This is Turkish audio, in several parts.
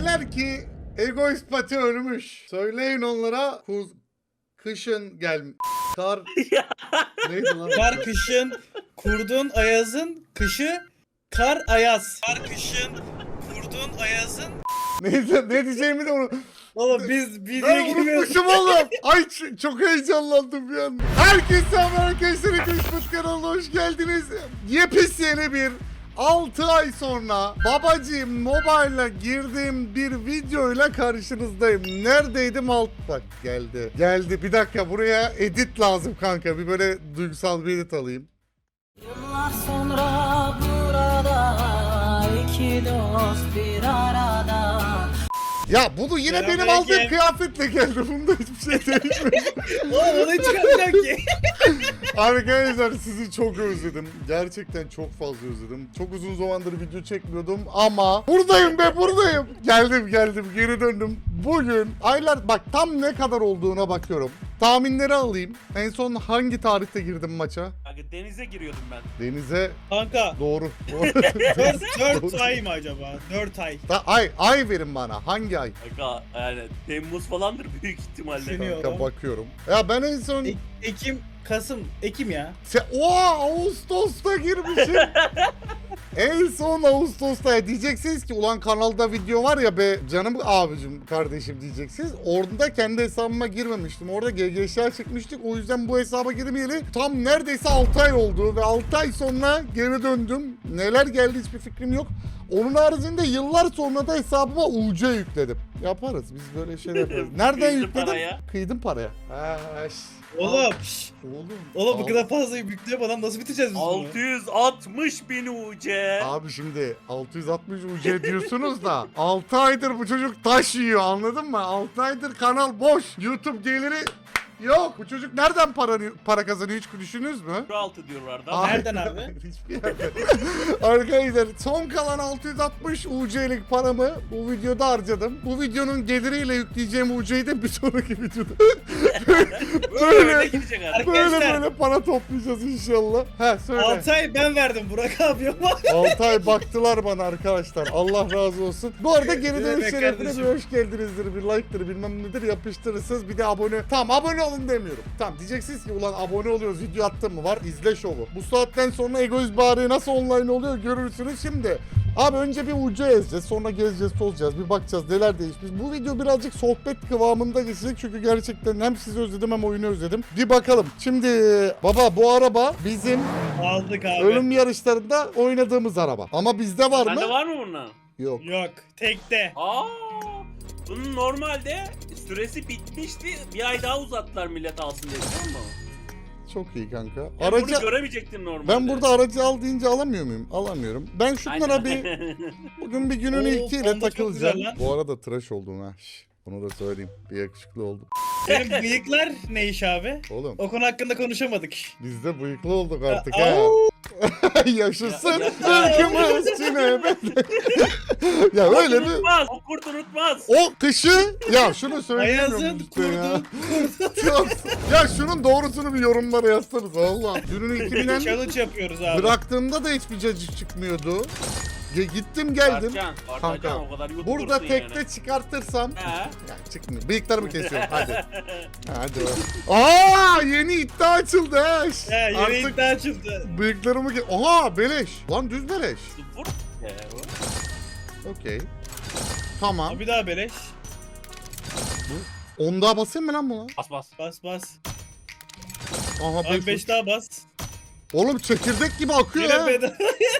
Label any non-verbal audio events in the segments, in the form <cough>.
derler ki egoist pati ölmüş. Söyleyin onlara kuz kışın gel kar <laughs> neydi lan? Kar kışın, kurdun ayazın, kışı kar ayaz. Kar kışın, kurdun ayazın. Neydi ne diyeceğimi de onu. Oğlum biz bir Ben unutmuşum oğlum. Ay çok heyecanlandım bir an. Herkese selam arkadaşlar. Kışmıt kanalına hoş geldiniz. Yepis yeni bir 6 ay sonra babacığım mobile'a girdiğim bir videoyla karşınızdayım. Neredeydim alt bak geldi. Geldi bir dakika buraya edit lazım kanka. Bir böyle duygusal bir edit alayım. Yıllar sonra burada iki dost bir arada Ya bunu yine benim Selamünaleyküm. aldığım kıyafetle geldi. Bunda hiçbir şey değişmedi. <laughs> Oğlum onu çıkartacak ki. <laughs> Arkadaşlar sizi çok özledim. Gerçekten çok fazla özledim. Çok uzun zamandır video çekmiyordum ama buradayım be buradayım. Geldim geldim geri döndüm. Bugün aylar bak tam ne kadar olduğuna bakıyorum. Tahminleri alayım. En son hangi tarihte girdim maça? Kanka denize giriyordum ben. Denize Kanka doğru. <laughs> doğru. 4, 4 <laughs> ay mı acaba? 4 ay. Da- ay ay verin bana. Hangi ay? Kanka yani Temmuz falandır büyük ihtimalle. Düşünüyorum. Kanka bakıyorum. Ya ben en son E- Ekim, Kasım, Ekim ya. Se Oha Ağustos'ta girmişim. <laughs> en son Ağustos'ta ya diyeceksiniz ki ulan kanalda video var ya be canım abicim kardeşim diyeceksiniz. Orada kendi hesabıma girmemiştim. Orada GGŞ'ler çıkmıştık. O yüzden bu hesaba girmeyeli tam neredeyse 6 ay oldu ve 6 ay sonra geri döndüm. Neler geldi hiçbir fikrim yok. Onun haricinde yıllar sonra da hesabıma UC yükledim. Yaparız biz böyle şeyler yaparız. <laughs> Nereden yükledim? paraya. Kıydım paraya. Ha, şş. Oğlum. Oğlum. Oğlum bu kadar fazla yükleyemeden nasıl biteceğiz biz bunu? 660 bin UC. Abi şimdi 660 UC diyorsunuz da <laughs> 6 aydır bu çocuk taş yiyor anladın mı? 6 aydır kanal boş. YouTube geliri yok. Bu çocuk nereden para para kazanıyor hiç düşündünüz mü? Şu altı diyorlardı. Ay, Nereden abi? <laughs> Hiçbir yerde. <laughs> Arkadaşlar son kalan 660 UC'lik paramı bu videoda harcadım. Bu videonun geliriyle yükleyeceğim UC'yi de bir sonraki videoda. Böyle böyle gidecek artık. böyle Arkadaşlar. böyle para toplayacağız inşallah. Ha söyle. 6 ay ben verdim Burak abi ama. 6 ay baktılar bana arkadaşlar. Allah razı olsun. Bu arada geri dönüş demek şerefine kardeşim? bir hoş geldinizdir. Bir like'tır bilmem nedir yapıştırırsınız. Bir de abone. Tamam abone olun demiyorum. Tamam diyeceksiniz ki ulan abone oluyoruz video attım mı var izle şovu. Bu saatten sonra egoist bari nasıl online oluyor görürsünüz şimdi. Abi önce bir ucu ezeceğiz sonra gezeceğiz tozacağız bir bakacağız neler değişmiş. Bu video birazcık sohbet kıvamında geçecek çünkü gerçekten hem sizi özledim hem oyunu özledim. Bir bakalım. Şimdi baba bu araba bizim Aldık abi. Ölüm yarışlarında oynadığımız araba. Ama bizde var Sende mı? var mı bunun? Yok. Yok. Tekte. Aa, bunun normalde süresi bitmişti. Bir ay daha uzattılar millet alsın diye biliyor musun? Çok iyi kanka. Ben Aracı bunu göremeyecektim normalde. ben burada aracı al deyince alamıyor muyum? Alamıyorum. Ben şunlara bir bugün bir günün ilkiyle takılacağım. Bu arada tıraş oldum ha. Bunu da söyleyeyim. Bir yakışıklı oldum. Senin bıyıklar ne iş abi? Oğlum O konu hakkında konuşamadık. biz de bıyıklı olduk artık ha. <laughs> Yaşasın Ya- ya- ırkımız Çin'e. <laughs> ya öyle bir unutmaz. O kurt unutmaz. o kışı ya şunu söyleyemiyorum Ayazın işte ya. <laughs> ya şunun doğrusunu bir yorumlara yazsanız Allah. Günün ilkinin Challenge yapıyoruz abi. Bıraktığımda da hiçbir cacık çıkmıyordu. Ge- gittim geldim. Barcan, Kanka, o kadar YouTuber'sın Burada tekte yani. çıkartırsam He. ya çıkmıyor. Bıyıklarımı kesiyorum <laughs> hadi. Ha, hadi. bak. Aa yeni iddia açıldı ha. He yeni Artık iddia açıldı. bıyıklarımı ke- Aha beleş. Lan düz beleş. Sıfır. O. Okey. Tamam. Bir daha beleş. Onu daha basayım mı lan buna? Bas bas. Bas bas. Aha Abi beş. 5 daha bas. Oğlum çekirdek gibi akıyor Yine ha. <laughs> bedava.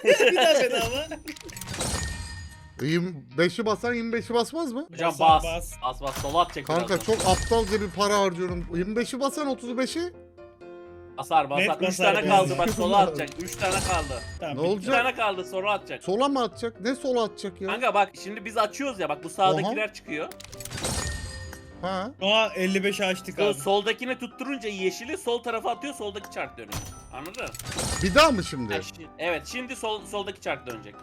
bir daha bedava. 25'i basan 25'i basmaz mı? Hocam Bas, bas. bas. Bas bas. Sola atacak Kanka birazdan. çok aptalca bir para harcıyorum. 25'i basan 35'i Basar basar. Net 3 basar tane kaldı bak sola atacak. 3 <laughs> tane kaldı. Tamam, Ne bitti. 3 olacak? tane kaldı sola atacak. Sola mı atacak? Ne sola atacak ya? Kanka bak şimdi biz açıyoruz ya bak bu sağdakiler çıkıyor. Ha? Aa 55 açtık Sol, abi. soldakini tutturunca yeşili sol tarafa atıyor soldaki çark dönüyor. Anladın? Bir daha mı şimdi? Ha, şi- evet şimdi sol soldaki çark dönecek.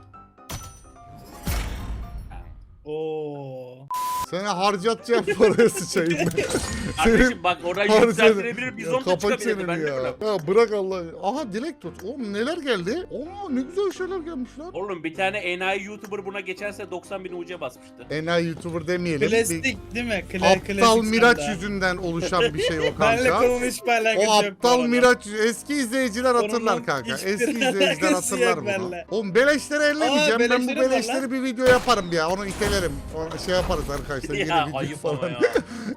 Oo. Seni harcatacağım paraya sıçayım. <laughs> Kardeşim bak oradan Harcadı. yükseltilebilir bizon da çeneni ben de ya. bilmem. Ya bırak Allah. Aha dilek tut. Oğlum neler geldi? Oo ne güzel şeyler gelmiş lan. Oğlum bir tane enayi YouTuber buna geçerse 90 bin UC basmıştı. Enayi YouTuber demeyelim. Klasik değil mi? Kla aptal klasik Miraç sende. yüzünden oluşan bir şey o <laughs> Benle kanka. konunun hiçbir alakası O yok. aptal. Miraç eski izleyiciler hatırlar kanka. Eski <laughs> izleyiciler hatırlar bunu. Oğlum beleşleri ellemeyeceğim. ben bu beleşleri bir video yaparım ya. Onu itelerim. O şey yaparız arkadaşlar. Yeni ya video falan. ya.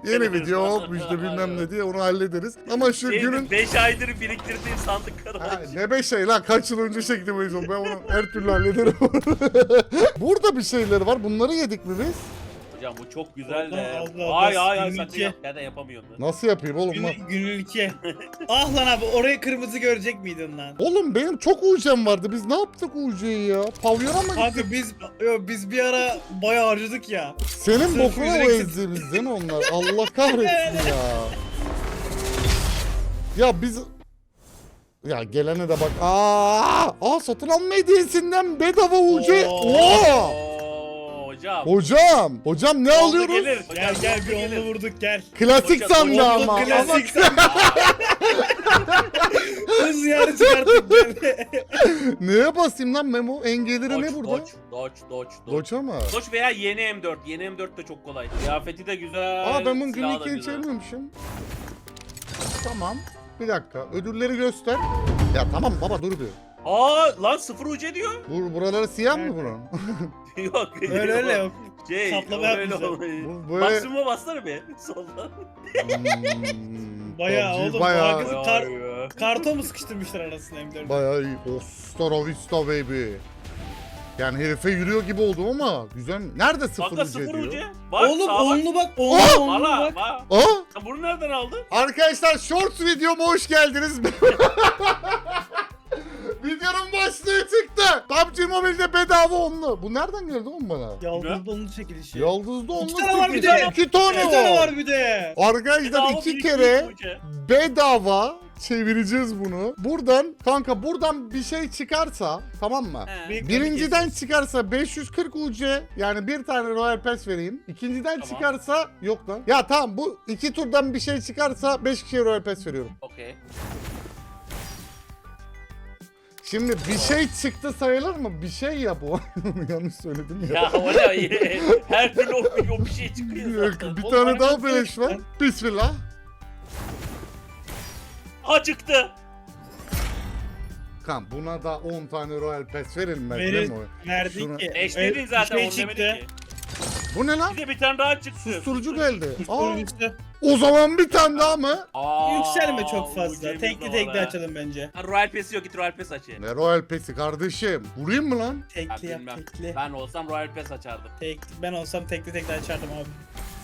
Yeni video hop işte bilmem ne diye onu hallederiz. Ama şu günün 5 aydır biriktirdiğin sandıkları Ha, ne be şey lan kaç yıl önce çektim en son. Ben onu her türlü hallederim. <laughs> Burada bir şeyler var. Bunları yedik mi biz? Hocam bu çok güzel de. Allah Allah, Ay ay ay günlük sakın ye. yap. Ya da yapamıyorsun. Nasıl yapayım oğlum? Gün, lan? günülke. <laughs> ah lan abi orayı kırmızı görecek miydin lan? Oğlum benim çok UC'm vardı. Biz ne yaptık UC'yi ya? Pavyona mı gittik? Kanka biz yo, biz bir ara bayağı harcadık ya. Senin Sırf bokuna ezdiğimiz değil mi onlar? Allah kahretsin ya. Ya biz... Ya gelene de bak. Aa, aa satın alma hediyesinden bedava UC. Oo. Oo. Hocam. Hocam, hocam ne Oldu alıyoruz? gelir. Gel Hocam, gel bir onlu gelir. vurduk gel. Klasik Hocam, sandı ama. klasik Ama Hız yarı çıkarttık gel. <laughs> neye basayım lan Memo? Engelleri ne burada? Dodge, Dodge, Dodge, Dodge. Doça mı? Dodge veya yeni M4. Yeni M4 de çok kolay. Kıyafeti de güzel. Aa ben bunun silahı da günlük güzel. geçirmemişim. Tamam. Bir dakika. Ödülleri göster. Ya tamam baba dur bir. Aa lan sıfır UC diyor. Bur buraları siyah mı bunun? <laughs> yok. Öyle öyle yok. Şey, Kaplama öyle yapmışlar. olmuyor. Bu böyle... Maksimuma bassana bir. Solda. Hmm, Bayağı PUBG oğlum, Bayağı, bayağı- Kar- Karton mu sıkıştırmışlar arasına M4'ü? bayağı iyi. Hasta la vista baby. Yani herife yürüyor gibi oldum ama güzel. Nerede sıfır Kanka ucu sıfır diyor? UC. Bak Oğlum sağa bak. onlu bak onlu Oh! onlu Valla bak. bak. Aa! Sen bunu nereden aldın? Arkadaşlar shorts videoma hoş geldiniz. <laughs> Videonun başlığı çıktı. PUBG Mobile'de bedava onlu. Bu nereden geldi oğlum bana? Yaldızlı onlu çekilişi. Yaldız'da onlu. İki tane var bir de. İki tane Bir tane var. var bir de. Arkadaşlar Bedava iki kere bedava çevireceğiz bunu. Buradan kanka buradan bir şey çıkarsa tamam mı? He. Bir- Birinciden çıkarsa 540 UC yani bir tane Royal Pass vereyim. İkinciden Tamam. çıkarsa yok lan. Ya tamam bu iki turdan bir şey çıkarsa 5 kişiye Royal Pass veriyorum. Okey. Şimdi bir şey çıktı sayılır mı? Bir şey ya bu. <laughs> Yanlış söyledim ya. Ya o ne? <laughs> Her türlü o, o bir şey çıkıyor zaten. bir tane daha bir beleş var. Bismillah. Ha çıktı. Kan buna da 10 tane Royal Pass verilmez Verir. değil mi? Verdik Şuna- ki. Eşledin zaten şey onu çıktı. demedik ki. Bu ne lan? Bize bir tane daha çıktı. Susturucu geldi. Aa, o zaman bir tane daha mı? Aa, Yükselme çok fazla. Tekli tekli açalım bence. Ha, Royal Pass'i yok git Royal Pass aç. Ne Royal Pass'i kardeşim? Vurayım mı lan? Tekli yap bilmem. tekli. Ben olsam Royal Pass açardım. Tek, ben olsam tekli tekli açardım abi.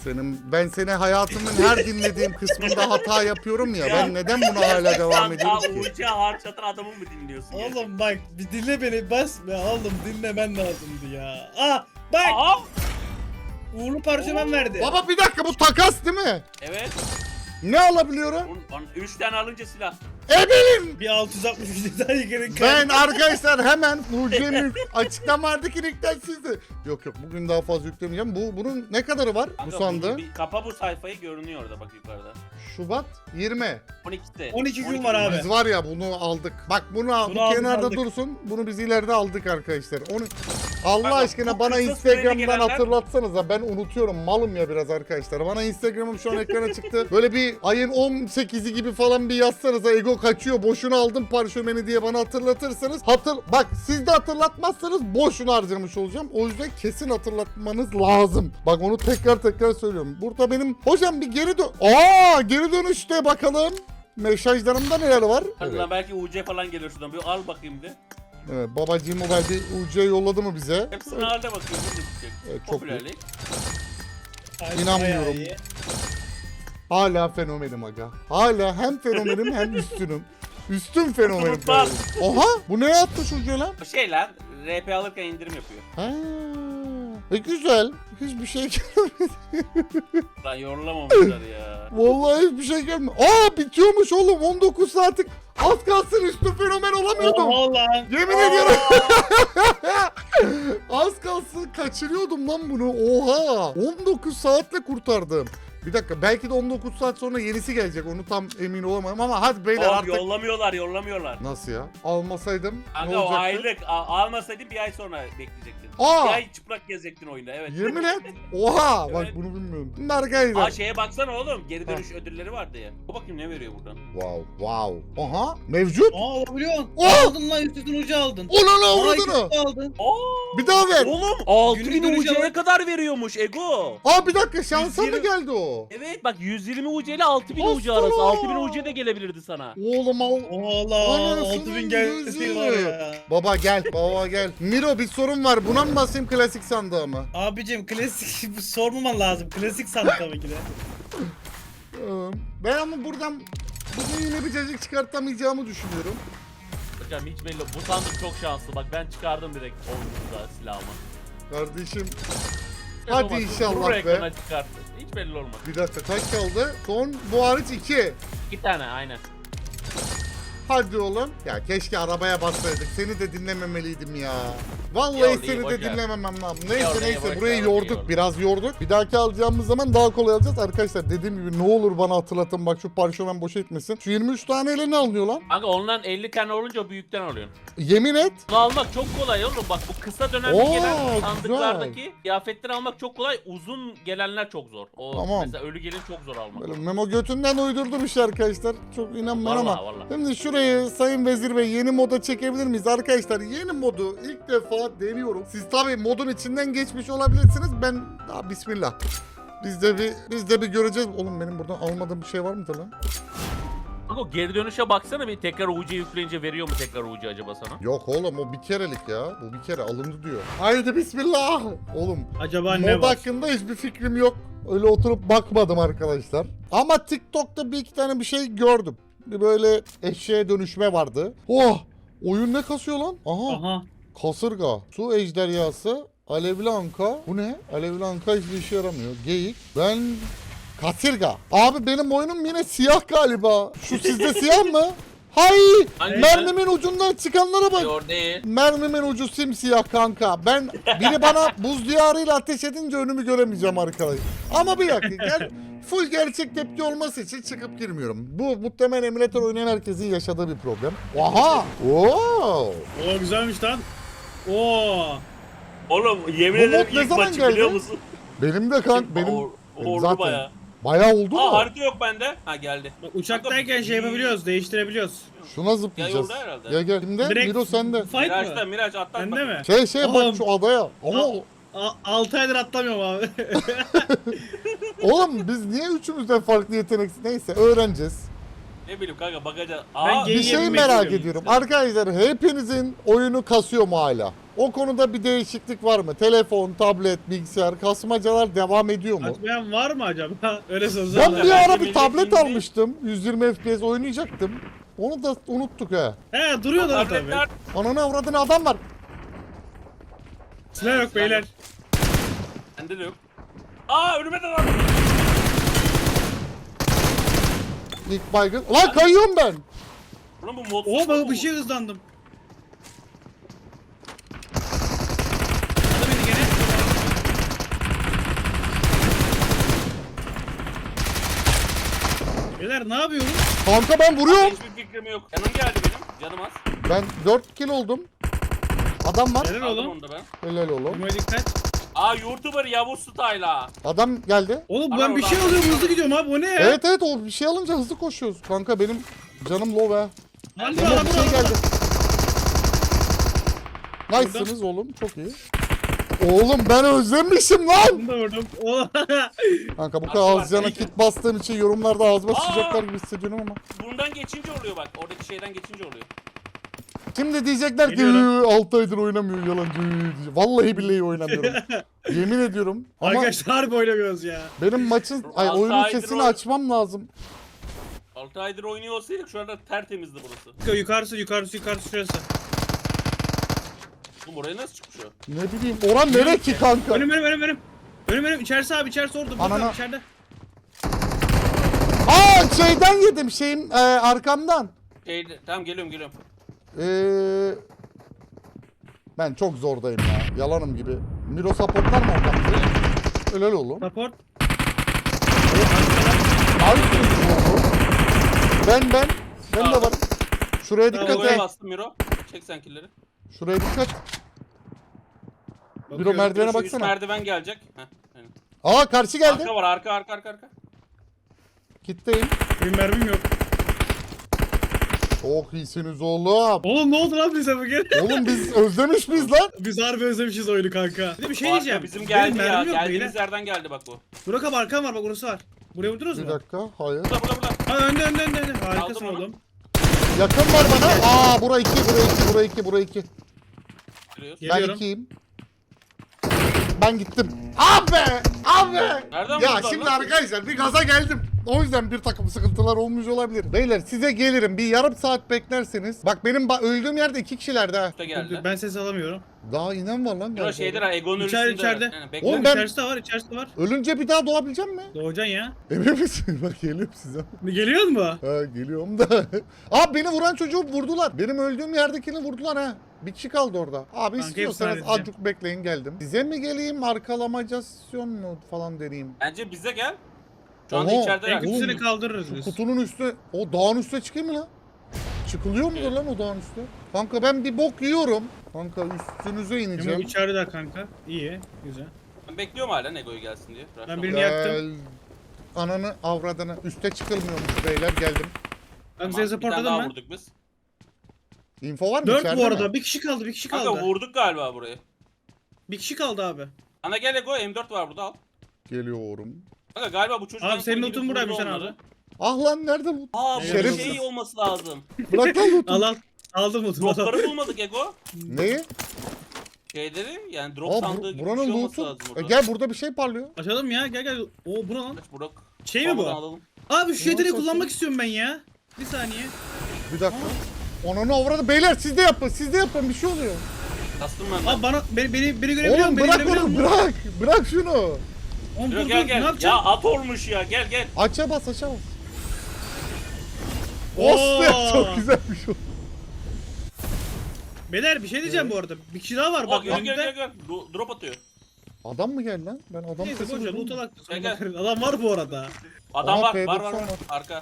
Senin ben seni hayatımın her dinlediğim kısmında hata yapıyorum ya. Ya. Ben neden buna hala devam Sen ediyorum ki? UC harcatan adamı mı dinliyorsun? Oğlum bak bir dinle beni basma oğlum dinlemen lazımdı ya. Ah bak Aa! Uğurlu parşömen verdi. Baba bir dakika bu takas değil mi? Evet. Ne alabiliyorum? 3 tane alınca silah. Eminim. Bir 663 daha yukarı Ben arkadaşlar hemen bu Cemil açıklamadaki linkten sizde. Yok yok bugün daha fazla yüklemeyeceğim. Bu bunun ne kadarı var bu Kanka, sandığı? bir Kapa bu sayfayı görünüyor orada bak yukarıda. Şubat 20. 12'te. 12 gün var abi. Biz var ya bunu aldık. Bak bunu, al, Bunu bu aldık, kenarda aldık. dursun. Bunu biz ileride aldık arkadaşlar. Onu Allah Kanka, aşkına bu bana kısa Instagram'dan gelenler- hatırlatsanıza. Ben unutuyorum. Malım ya biraz arkadaşlar. Bana Instagram'ım şu an ekrana çıktı. Böyle bir ayın 18'i gibi falan bir yazsanıza. Ego kaçıyor. Boşuna aldım parşömeni diye bana hatırlatırsanız. Hatır Bak siz de hatırlatmazsanız boşuna harcamış olacağım. O yüzden kesin hatırlatmanız lazım. Bak onu tekrar tekrar söylüyorum. Burada benim hocam bir geri dön. Aa geri dönüşte bakalım. Mesajlarımda neler var? Hadi lan belki UC falan gelir şuradan. Bir al bakayım bir. Evet, babacığım Mobile bir UC yolladı mı bize? Hepsini halde bakıyorum. Evet, çok Popülerlik. Ay, İnanmıyorum. Hala fenomenim aga. Hala hem fenomenim hem <laughs> üstünüm. Üstün fenomenim. Oha bu ne atmış ucu lan? Şey lan. RP alırken indirim yapıyor. Ha. E güzel. Hiçbir şey <laughs> Lan yorulamamışlar ya. Vallahi hiçbir şey gelmiyor. Aa bitiyormuş oğlum 19 saatlik. Az kalsın üstün fenomen olamıyordum. Oha lan. Yemin ediyorum. <laughs> Az kalsın kaçırıyordum lan bunu. Oha. 19 saatle kurtardım. Bir dakika belki de 19 saat sonra yenisi gelecek. Onu tam emin olamam ama hadi beyler Oğlum, artık. yollamıyorlar yollamıyorlar. Nasıl ya? Almasaydım ne Kanka o olacaktı? aylık a- almasaydın bir ay sonra bekleyecektin. Aa! Bir ay çıplak gezecektin oyunda evet. Yemin et. <laughs> Oha bak Evet. bunu bilmiyorum. Arkadaşlar. Aa şeye baksana oğlum geri dönüş ödülleri vardı ya. O bakayım ne veriyor buradan. Wow wow. Aha mevcut. Aa alabiliyorsun. Oh! Aldın lan üstüne ucu aldın. Ulan avradını. ikisini aldın. Oo! Bir daha ver. Oğlum 6000 Günlük dönüş kadar veriyormuş Ego. Aa bir dakika şansa mı 120 geldi o? Evet bak 120 UC ile 6000 UC Aslan! arası. 6000 UC de gelebilirdi sana. Oğlum al. Allah Anasının 6000 gelse gözü. var ya. Baba gel, baba gel. Miro bir sorun var. Buna mı basayım klasik sandığa mı? Abicim klasik <laughs> sormaman lazım. Klasik sandık tabii ki de. Ben ama buradan bugün yine bir cacık çıkartamayacağımı düşünüyorum. Hocam hiç belli Bu sandık çok şanslı. Bak ben çıkardım direkt oyuncuda silahımı. Kardeşim Hadi olmaz, inşallah vurur be. ekrana çıkarttı. Hiç belli olmaz. bir dakika kaç kaldı? Son bu hariç iki. İki tane aynen. Hadi oğlum. Ya keşke arabaya bassaydık. Seni de dinlememeliydim ya. Vallahi iyi, seni de dinlememem lazım. Neyse iyi, neyse burayı yorduk. Biraz yorduk. Bir dahaki alacağımız zaman daha kolay alacağız. Arkadaşlar dediğim gibi ne olur bana hatırlatın. Bak şu parşömen boş etmesin. Şu 23 taneyle ne alınıyor lan? Kanka ondan 50 tane olunca büyükten alıyorsun. Yemin et. Bunu almak çok kolay oğlum. Bak bu kısa dönemde Oo, gelen sandıklardaki kıyafetleri almak çok kolay. Uzun gelenler çok zor. O Tamam. mesela ölü gelin çok zor almak. Böyle Memo götünden uydurdum işte arkadaşlar. Çok inanmayın ama. Vallahi. Şimdi şurayı Sayın Vezir Bey yeni moda çekebilir miyiz? Arkadaşlar yeni modu ilk defa deniyorum. Siz tabii modun içinden geçmiş olabilirsiniz. Ben daha bismillah. Biz de bir biz de bir göreceğiz. Oğlum benim buradan almadığım bir şey var mıdır lan? Kanka o geri dönüşe baksana bir tekrar UC yükleyince veriyor mu tekrar UC acaba sana? Yok oğlum o bir kerelik ya. Bu bir kere alındı diyor. Haydi bismillah. Oğlum Acaba ne mod var? hakkında hiçbir fikrim yok. Öyle oturup bakmadım arkadaşlar. Ama TikTok'ta bir iki tane bir şey gördüm. Bir böyle eşeğe dönüşme vardı. Oh! Oyun ne kasıyor lan? Aha. Aha. Kasırga, su ejderhası, alevli anka. Bu ne? Alevli anka hiçbir işe yaramıyor. Geyik. Ben kasırga. Abi benim oyunum yine siyah galiba. Şu sizde siyah mı? Hay! Hangisi? Mermimin ucundan çıkanlara bak. Yok değil. Mermimin ucu simsiyah kanka. Ben biri bana <laughs> buz diyarıyla ateş edince önümü göremeyeceğim arkadaş. Ama bir dakika gel. Full gerçek tepki olması için çıkıp girmiyorum. Bu muhtemelen emülatör oynayan herkesin yaşadığı bir problem. Oha! Oo! Oo güzelmiş lan. Oo. Oğlum yemin Bu ederim mod ne ilk zaman maçı geldi? biliyor musun? Benim de kank benim Or- benim Ordu zaten baya. Bayağı oldu Aa mu? harita yok bende. Ha geldi. Bak uçaktayken şey yapabiliyoruz, değiştirebiliyoruz. Şuna zıplayacağız. yolda herhalde. Gel gel. Şimdi Direkt Miro sende. Fight Miraç'ta mı? Miraç atlat Bende bak. mi? Şey şey bak Oğlum. şu adaya. Ama Aa. A- 6 aydır atlamıyorum abi. <laughs> oğlum biz niye üçümüzden farklı yeteneksiz? Neyse öğreneceğiz. Ne bileyim kanka. Ben Aa gay- Bir şey yemek merak yiyorum. ediyorum. Arkadaşlar hepinizin oyunu kasıyor mu hala? O konuda bir değişiklik var mı? Telefon, tablet, bilgisayar, kasmacalar devam ediyor mu? Atmayan var mı acaba? <laughs> Öyle sorsam. Ben bir ara bir tablet almıştım. 120 FPS oynayacaktım. Onu da unuttuk ha. He duruyorlar tabii. Ananı avradını adam var. Silah yok beyler. bende de yok. Aa önüme de lan. İlk baygın. Ulan kayıyorum ben. Ulan bu mod. Oo bak bir şey hızlandım. Hadi beni gene. Beyler ne yapıyoruz? Kanka ben vuruyorum. Hiçbir fikrim yok. Yanım geldi benim. Canım az. Ben 4 kill oldum. Adam var. Helal Aldım oğlum. onu da ben. Helal oğlum. Numara dikkat. Aa YouTuber Yavuz Style'a. Adam geldi. Oğlum Bana ben bir şey oradan- alıyorum hızlı gidiyorum abi o ne ya? Evet evet o bir şey alınca hızlı koşuyoruz. Kanka benim canım low be. Adam bir şey geldi. Nice'sınız oğlum. Çok iyi. Oğlum ben özlemişim lan. Bunu da vurdum. Oğlum. <laughs> Kanka bu kadar az cana bak. kit bastığım için yorumlarda ağzıma Aa! sıcaklar gibi hissediyorum ama. Bundan geçince oluyor bak. Oradaki şeyden geçince oluyor. Şimdi diyecekler ki Geliyorum. 6 aydır oynamıyor yalancı. diyecek. Vallahi billahi oynamıyorum. <laughs> Yemin ediyorum. Ama Arkadaşlar harbi oynamıyoruz ya. benim maçın ay Altı oyunun aydır sesini oyn- açmam lazım. 6 aydır oynuyor olsaydık şu anda tertemizdi burası. Yukarısı yukarısı yukarısı yukarısı şurası. Bu buraya nasıl çıkmış o? Ne bileyim. Oran nere ki kanka? Önüm önüm önüm önüm. Önüm önüm içerisi abi içerisi orada. Bak Anana. içeride. Aa şeyden yedim şeyin e, arkamdan. Şey, tamam geliyorum geliyorum. Eee Ben çok zordayım ya. Yalanım gibi. Miro supportlar mı oradan bizi? Helal oğlum. Support. Abi Ben ben. Ben de var. Şuraya Tamam, dikkat Ego'ya et. bastım Miro. Çek sen killeri. Şuraya dikkat. Miro Bakıyorum. merdivene Şu üst baksana. merdiven gelecek. Heh, aynen. Aa karşı geldi. Arka var arka arka arka arka. Gitteyim. Benim mermim yok. Çok iyisiniz oğlum. Oğlum ne oldu lan bize bugün? Oğlum biz özlemiş miyiz lan? Biz harbi özlemişiz oyunu kanka. Bir de bir şey arka diyeceğim. bizim Benim geldi ya. mermim yok mu Geldiğimiz yine? yerden geldi bak bu. Burak abi arkam var bak orası var. Buraya vurdunuz Bir mu? dakika. Hayır. Burada burada burada. Ha önde önde önde. önde. Harikasın Aldım onu. oğlum. Yakın var bana. Aa bura 2, bura 2, bura 2, bura 2. Giriyoruz. Ben Geliyorum. 2'yim. Ben gittim. Abi! Abi! Nereden Ya şimdi lan? arkadaşlar bir gaza geldim. O yüzden bir takım sıkıntılar olmuş olabilir. Beyler size gelirim. Bir yarım saat beklerseniz. Bak benim ba- öldüğüm yerde iki kişilerdi ha. Geldi. Ben ses alamıyorum. Daha inen var lan. Miro galiba. şeydir ha Ego'nun İçeride, üstünde. içeride. Yani bekle. Oğlum ben- içerisi de var içerisi de var. Ölünce bir daha doğabilecek mi? Doğacan ya. Emin misin? <laughs> Bak geliyorum size. Geliyor mu? Ha geliyorum da. <laughs> Abi beni vuran çocuğu vurdular. Benim öldüğüm yerdekini vurdular ha. Bir kişi kaldı orada. Abi Kanka, istiyorsanız halledeceğim. azıcık bekleyin geldim. Size mi geleyim arkalamacasyon mu falan deneyeyim. Bence bize gel. Şu anda Oha, içerideler. en- kaldırırız Şu biz. kutunun üstü, o dağın üstüne çıkayım mı lan? Çıkılıyor mudur lan o dağın üstüne? Kanka ben bir bok yiyorum. Kanka üstünüze ineceğim. içeride kanka. İyi. Güzel. Ben bekliyorum hala Ego'yu gelsin diye. Ben birini yaktım. Ananı avradını. Üste çıkılmıyormuş beyler geldim. Kanka Tamam, seni bir tane daha ben. vurduk biz. Info var mı Dört içeride bu arada. mi? Bir kişi kaldı. Bir kişi Kanka kaldı. vurduk galiba burayı. Bir kişi kaldı abi. Ana gel Ego M4 var burada al. Geliyorum. Kanka galiba bu çocuk Abi en senin loot'un buradaymış vurdu sen abi. Ah lan nerede bu? Aa bu Şerefsiz. şey olması lazım. Bırak lan loot'u. Al al. Aldım onu. Dropları bulmadık Ego. Neyi? Şeyleri yani drop Aa sandığı gibi bir buranın şey olması loot'u. lazım E, burada. gel burada bir şey parlıyor. Açalım ya. Gel gel. Oo bu ne lan? Kaç Burak. Şey mi bu? Alalım. Abi şu yeteneği kullanmak istiyorum ben ya. Bir saniye. Bir dakika. Onunu avradı. Beyler siz de yapın. Siz de yapın. Bir şey oluyor. Kastım ben. Abi bana beni beni, beni görebiliyor Oğlum musun? Beni bırak görebiliyor onu. musun? Bırak. Bırak şunu. Oğlum Dur, dur gel dur. gel. Ne Ya yapacağım? at olmuş ya gel gel. Aça bas aça bas. Osman çok güzelmiş o. Beyler bir şey diyeceğim bu arada. Bir kişi daha var Bak bak gel gel gel önümde. gel. Do- Drop atıyor. Adam mı geldi lan? Ben adam Neyse sesi boş ver duydum. loot'a bak. Gel, gel. Adam var bu arada. Adam var, P90 var var var. var. Arka.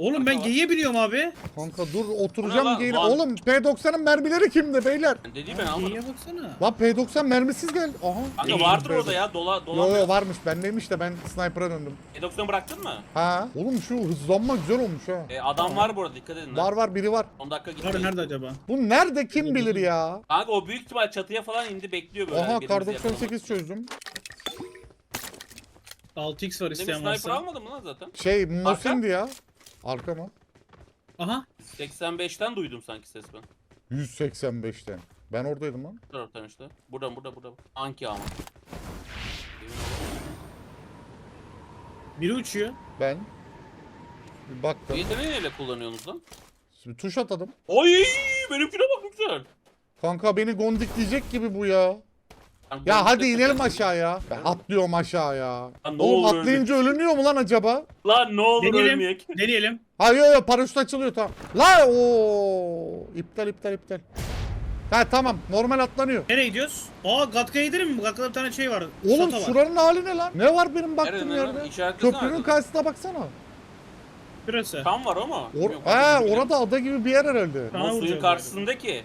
Oğlum ben geyiğe biniyorum abi. Kanka dur oturacağım lan? giyine. Lan. Oğlum P90'ın mermileri kimde beyler? Ben dediğim ben almadım. Geyiğe baksana. Lan P90 mermisiz geldi. Aha. Kanka vardır P90. orada ya. Dola Yo dolan. yo varmış bendeymiş de ben sniper'a döndüm. E90 bıraktın mı? Ha. Oğlum şu hızlanma güzel olmuş ha. E, adam var burada dikkat edin. Var lan. var biri var. 10 dakika Abi gitmeyin. nerede acaba? Bu nerede kim bilir ya? Kanka o büyük ihtimal çatıya falan indi bekliyor böyle. Aha kar yakalamak. 98 çözdüm. 6x var isteyen sniper varsa. almadın mı lan zaten? Şey Mosin'di ya. Arka mı? Aha. 85'ten duydum sanki ses ben. 185'ten. Ben oradaydım lan. Bu taraftan işte. Buradan burada burada. Anki ama. Biri uçuyor. Ben. Bir Bu baktım. yeteneği neyle kullanıyorsunuz lan? Bir tuş atadım. Oy benimkine bak ne güzel. Kanka beni gondik diyecek gibi bu ya. Ya hadi inelim aşağıya. Ben atlıyorum aşağıya. Lan ne Oğlum olur atlayınca ölünüyor mu lan acaba? Lan ne olur Deneyelim. ölmeyek. Deneyelim. Ha yo yo paraşüt açılıyor tamam. La o iptal iptal iptal. Ha tamam normal atlanıyor. Nereye gidiyoruz? Aa Gatka'ya gidelim mi? Gatka'da bir tane şey var. Oğlum Sota var. şuranın hali ne lan? Ne var benim baktığım Nerede yerde? İşaretlesene Köprünün arkada. karşısına baksana. Burası. Tam var ama. Or Bilmiyorum, ha orada ada gibi bir yer herhalde. Tamam. O suyun vuracağız karşısındaki.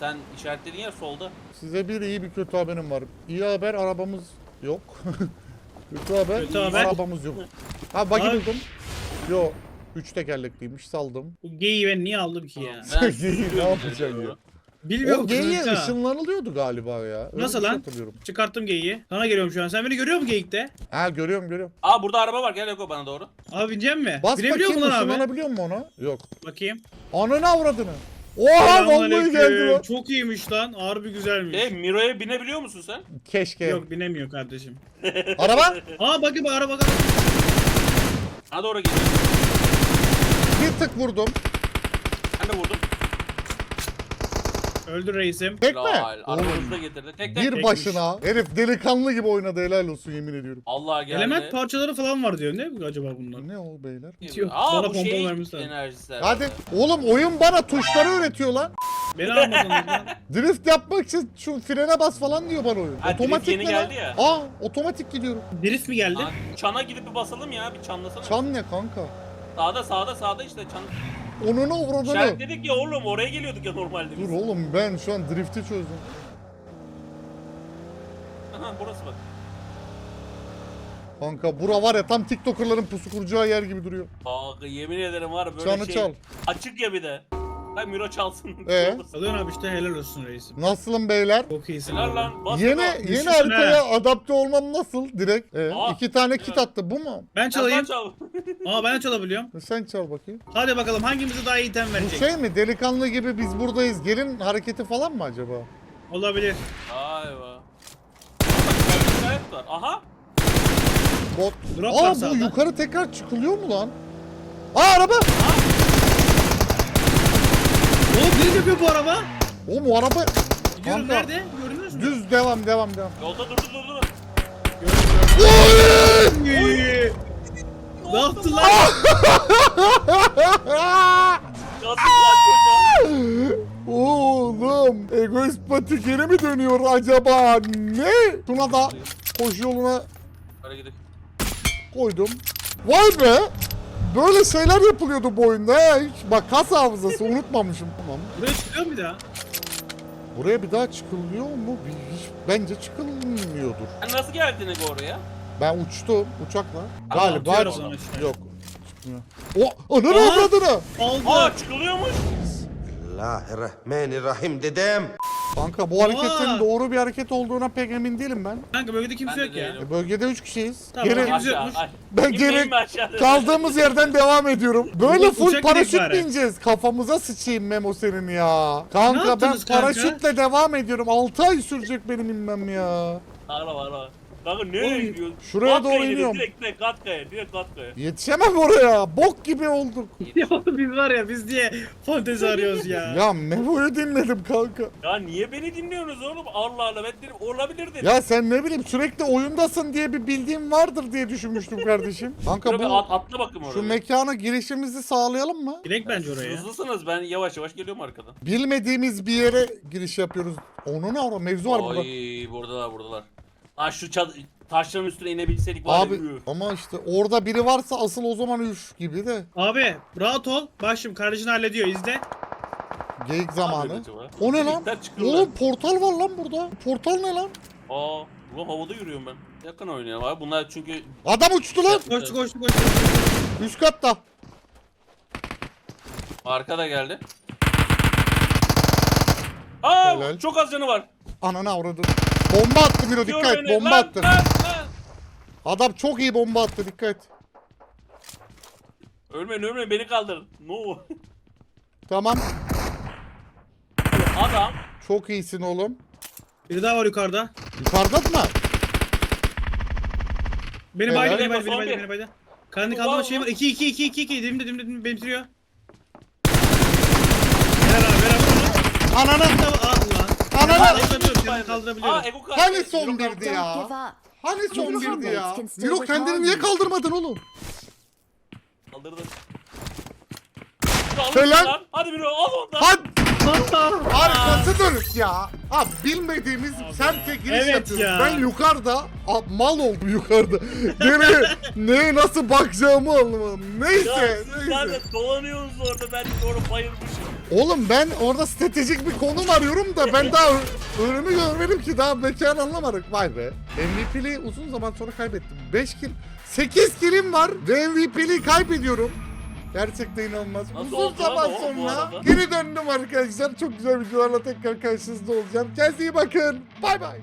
Sen işaretlediğin yer solda. Size bir iyi bir kötü haberim var. İyi haber arabamız yok. <laughs> kötü haber, Kötü haber. arabamız yok. Ha bug'i Abi- buldum. Yo. Üç tekerlekliymiş saldım. Bu geyiği ben niye aldım ki ya? Ben <laughs> geyiği ne yapacaksın ya? Bilmiyorum O geyiğe kanka. ışınlanılıyordu galiba ya. Öyle Nasıl bir şey lan? Hatırlıyorum. Çıkarttım geyiği. Sana geliyorum şu an. Sen beni görüyor musun geyikte? Ha görüyorum görüyorum. Aa burada araba var gel Eko bana doğru. Abi binecek mi? Bas Binebiliyor bakayım musun lan abi? ışınlanabiliyor mu ona? Yok. Bakayım. Ananı avradını. Oha vallahi geldi lan. Çok iyiymiş lan. Harbi güzelmiş. E Miro'ya binebiliyor musun sen? Keşke. Yok binemiyor kardeşim. <laughs> Araba Aa bakın bak araba bak. Bana doğru geliyor. bir tık vurdum. Ben de vurdum. Öldü reisim. Tek mi? Oğlum, Aramızda getirdi. Tek tek. bir başına. Herif delikanlı gibi oynadı helal olsun yemin ediyorum. Allah geldi. Element parçaları falan var diyor. Ne bu acaba bunlar? Ne o beyler? Bitiyor. Aa Bana bu şey vermişler. enerjisi. Hadi. Oğlum oyun bana tuşları öğretiyor lan. Beni almadınız lan. Drift yapmak için şu frene bas falan diyor bana oyun. Ha, drift otomatik yeni mi lan? geldi ya. Aa otomatik gidiyorum. Drift mi geldi? Aa, Çana gidip bir basalım ya bir çanlasana. Çan ne kanka? Sağda sağda sağda işte çan. Onunu uğradığını. İşaret dedik ya oğlum oraya geliyorduk ya normalde biz. Dur oğlum ben şu an drift'i çözdüm. Aha burası bak. Kanka bura var ya tam TikToker'ların pusu kuracağı yer gibi duruyor. Bak yemin ederim var ya böyle Çanı şey. çal. Açık ya bir de. Lan Miro çalsın. Ee? Alıyorsun abi işte helal olsun reisim. Nasılım beyler? Çok iyisin Helal abi. lan. Bas Yeni bas. yeni Düşünsene. haritaya adapte olmam nasıl direkt? Ee, Aa, iki tane kit attı bu mu? Ben Sen çalayım. çal. <laughs> Aa ben çalabiliyorum. Sen çal bakayım. Hadi bakalım hangimize daha iyi item Bu verecek? şey mi delikanlı gibi biz buradayız gelin hareketi falan mı acaba? Olabilir. Be. Var. Aha. Bot. Drop var Aa bu sağda. yukarı tekrar çıkılıyor mu lan? Aa araba! Oğlum ne yapıyor bu araba? Oğlum o araba... Gidiyorum Kanka, nerede? Gördünüz mü? Düz devam devam devam. Yolda durdu durdu. Oy! Ne yaptın lan? <laughs> Yazık lan çocuğa. Oğlum egoist pati geri mi dönüyor acaba? Ne? Şuna da koşu yoluna Hadi gidelim. koydum. Vay be! Böyle şeyler yapılıyordu bu oyunda he. Hiç, bak kas hafızası unutmamışım. Tamam. Buraya çıkıyor mu bir daha? Buraya bir daha çıkılıyor mu? Hiç, bence çıkılmıyordur. Sen nasıl geldin oraya? Ben uçtum uçakla. Ama Galiba atıyor o zaman işte. yok. Çıkmıyor. O ananı Aa! avradını. Aldı. Aa çıkılıyormuş. Bismillahirrahmanirrahim dedem. Kanka bu hareketin Aa! doğru bir hareket olduğuna pek emin değilim ben. Kanka bölgede kimse Ben de yok ya. değilim. E, bölgede 3 kişiyiz. Tamam, Geri, tamam. Aşağı. ben geri mi aşağıda? kaldığımız yerden devam ediyorum. Böyle full uçak direkt paraşüt bari. bineceğiz. Kafamıza sıçayım Memo senin ya. Kanka ben yaptınız kanka? paraşütle devam ediyorum. 6 ay sürecek benim inmem ya. Ağla ağla. Kanka nereye Oy, gidiyorsun? şuraya Kat doğru iniyorum. Direkt direkt kat kaya. Direkt kat kaya. Yetişemem oraya. Bok gibi olduk. <laughs> Ya biz var ya biz diye fantezi arıyoruz ya. Ya Memo'yu dinledim kanka. Ya niye beni dinliyorsunuz oğlum? Allah Allah ben dedim olabilir dedim. Ya sen ne bileyim sürekli oyundasın diye bir bildiğim vardır diye düşünmüştüm kardeşim. <laughs> Kanka Şuraya bir bu at, atla bakayım oraya. şu mekana girişimizi sağlayalım mı? Direkt bence oraya. Hızlısınız ben yavaş yavaş geliyorum arkadan. Bilmediğimiz bir yere giriş yapıyoruz. Onun ne ara mevzu var burada. Ay buradalar buradalar. Aa şu çad taşların üstüne inebilseydik var Abi ya. ama işte orada biri varsa asıl o zaman üf gibi de. Abi rahat ol. Başım kardeşin hallediyor izle. Geyik zamanı. O ne lan? Oğlum portal var lan burada. Portal ne lan? Aa ulan havada yürüyorum ben. Yakın oynayalım abi bunlar çünkü Adam uçtu lan. Koştu koştu koştu. Üst katta. arkada geldi. Aa Helal. çok az canı var. Ananı avradı. Bomba attı Miro dikkat et. Bomba Lan, attı. lan, lan. Adam çok iyi bomba attı dikkat. Ölmeyin ölmeyin beni kaldırın. No. Tamam. Adam Çok iyisin oğlum. Biri daha var yukarıda. Yukarıda mı? Beni Helal. baydı beni baydı beni baydı beni baydı. Karanlık Ulan, kaldırma şey var. ulan. 2 2 2 2 2 dimde dimde dimde beni bitiriyor. Helal abi beraber onu. Ananı. Lan. Ananı. Kaldırabiliyorum Aa. Ego kaçtı. Hani son Ego birdi ya? Hani son Your birdi ya? can still Miro kendini niye kaldırmadın oğlum? Kaldırdı. Al Helal. lan. Hadi bir al ondan. Hadi. Arkası dönük ya. Abi bilmediğimiz semte giriş Evet yapıyoruz. ya. Ben yukarıda a, mal oldum yukarıda. Nereye, neye nasıl bakacağımı anlamadım. Ya Neyse, siz neyse. zaten dolanıyorsunuz orada ben de orada bayılmışım. Oğlum ben orada stratejik bir konum arıyorum da ben daha önümü görmedim ki daha mekan anlamadık. Vay be. MVP'liği uzun zaman sonra kaybettim. 5 kill, 8 killim var ve MVP'liği kaybediyorum. Gerçekten inanılmaz. Nasıl uzun oldu lan zaman o bu sonra arada? geri döndüm arkadaşlar. Çok güzel videolarla tekrar karşınızda olacağım. Kendinize iyi bakın. Bay bay.